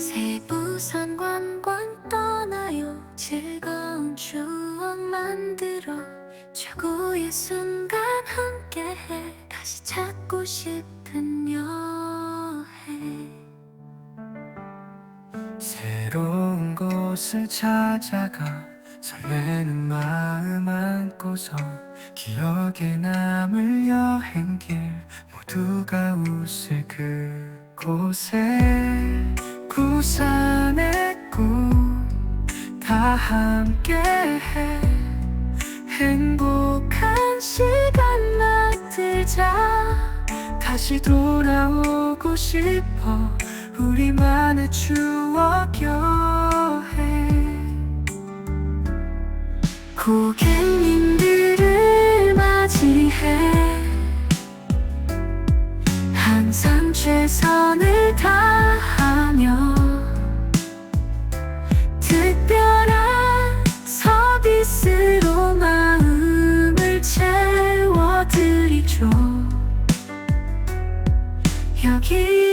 세부산 관광 떠나요. 즐거운 추억 만들어 최고의 순간 함께해. 다시 찾고 싶은 여행. 새로운 곳을 찾아가 설레는 마음 안고서 기억에 남을 여행길 모두가 웃을 그곳에 부산의 꿈 다 함께해. 행복한 시간 만들자. 다시 돌아오고 싶어. 우리만의 추억 여행 고객님들을 맞이해. 항상 최선 keep